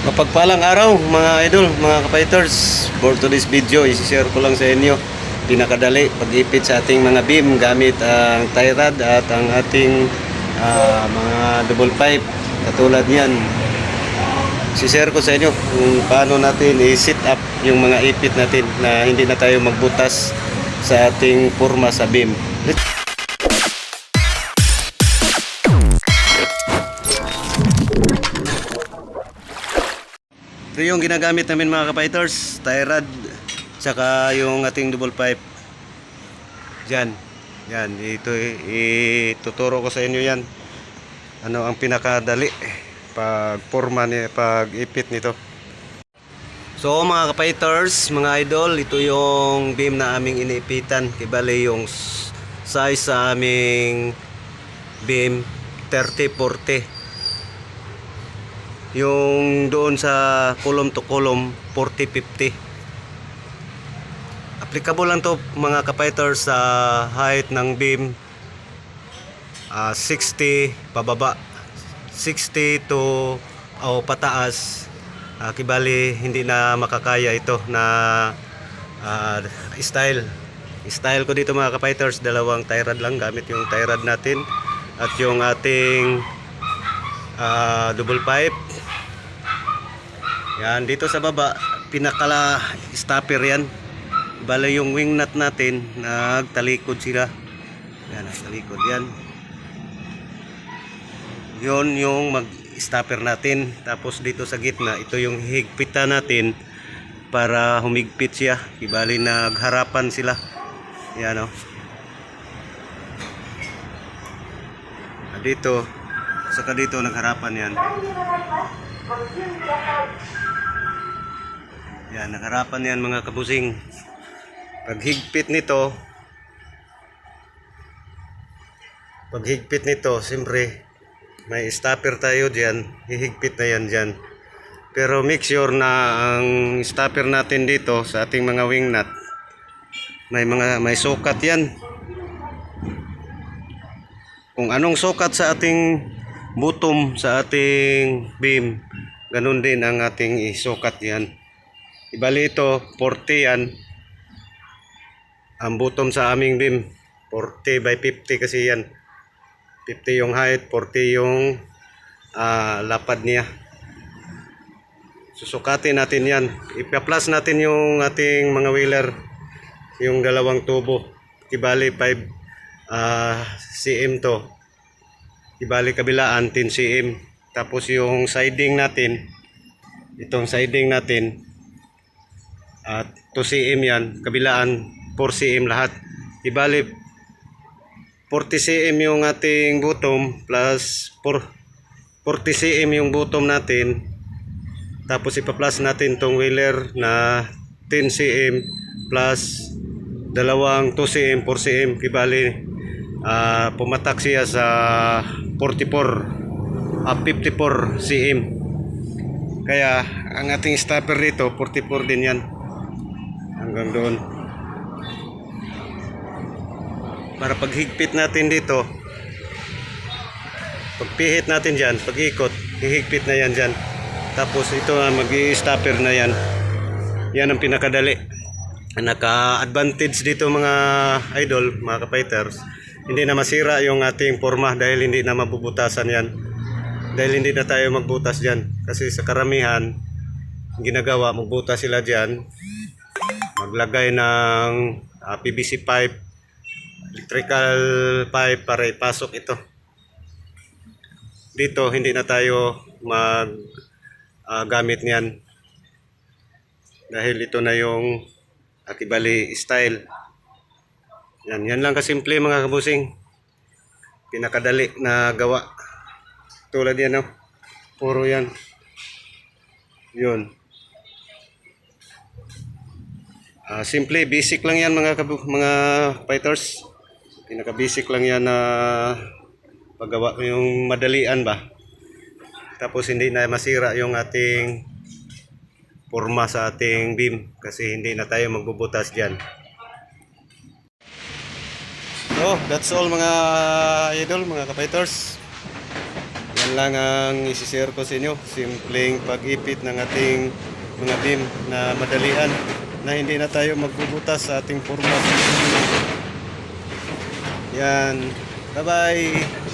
Mapagpalang araw mga idol, mga kapiters. For today's video, isi-share ko lang sa inyo pinakadali pag-ipit sa ating mga beam gamit ang tie rod at ang ating ah, mga double pipe. Katulad niyan, si-share ko sa inyo kung paano natin i-set up yung mga ipit natin na hindi na tayo magbutas sa ating forma sa beam. Let's Ito yung ginagamit namin mga kapiters, tie rod, saka yung ating double pipe. Diyan. Yan, ito ituturo ko sa inyo yan. Ano ang pinakadali pag forma ni pag ipit nito. So mga kapiters, mga idol, ito yung beam na aming iniipitan. Kibali yung size sa aming beam 30-40 yung doon sa column to column 40-50 applicable lang to mga kapiters sa height ng beam ah, 60 pababa. 60 to o pataas. Ah, kibali hindi na makakaya ito na ah, style. Style ko dito mga kapiters dalawang tie rod lang gamit yung tie rod natin at yung ating ah, double pipe yan, dito sa baba, pinakala stopper yan. Bala yung wing nut natin, nagtalikod sila. Yan, nagtalikod yan. Yun yung mag-stopper natin. Tapos dito sa gitna, ito yung higpitan natin para humigpit siya. Ibali nagharapan sila. Yan o. Dito, saka dito nagharapan yan. Yan, nakarapan yan mga kabusing. Pag higpit nito, pag higpit nito, siyempre, may stopper tayo dyan, hihigpit na yan dyan. Pero make sure na ang stopper natin dito sa ating mga wing nut, may mga may sukat yan. Kung anong sukat sa ating bottom sa ating beam, ganun din ang ating isukat yan. Ibali ito, 40 yan. Ang bottom sa aming beam, 40 by 50 kasi yan. 50 yung height, 40 yung ah, lapad niya. Susukatin natin yan. Ipa-plus natin yung ating mga wheeler, yung dalawang tubo. Ibali 5 ah, cm to. Ibali kabilaan 10 cm. Tapos yung siding natin, itong siding natin, at 2 cm yan, kabilaan 4 cm lahat. Ibali 40 cm yung ating bottom plus 4 40 cm yung bottom natin. Tapos ipa-plus natin tong wheeler na 10 cm plus dalawang 2 cm, 4 cm. Ibali ah, pumatak siya sa 44 ah, 54 cm. Kaya ang ating stopper dito 44 din yan. Hanggang doon. Para paghigpit natin dito pagpihit natin dyan pag-ikot hihigpit na yan dyan. Tapos ito na mag stopper na yan. Yan ang pinakadali. Ang naka-advantage dito mga idol mga kapiters hindi na masira yung ating forma dahil hindi na mabubutasan yan dahil hindi na tayo magbutas dyan kasi sa karamihan ginagawa magbutas sila dyan maglagay ng ah, PVC pipe, electrical pipe para ipasok ito. Dito hindi na tayo mag ah, gamit niyan. Dahil ito na yung Akibali style. Yan, yan lang kasimple mga kabusing. Pinakadali na gawa. Tulad yan, no? Puro yan. Yun. Ah, simple, basic lang yan mga kabu- mga fighters. Pinaka basic lang yan na paggawa yung madalian ba. Tapos hindi na masira yung ating forma sa ating beam kasi hindi na tayo magbubutas diyan. So, that's all mga idol, mga kapiters. Yan Yan lang ang isishare ko sa inyo. Simpleng pag-ipit ng ating mga beam na madalian na hindi na tayo magbubutas sa ating format. Yan. Bye-bye.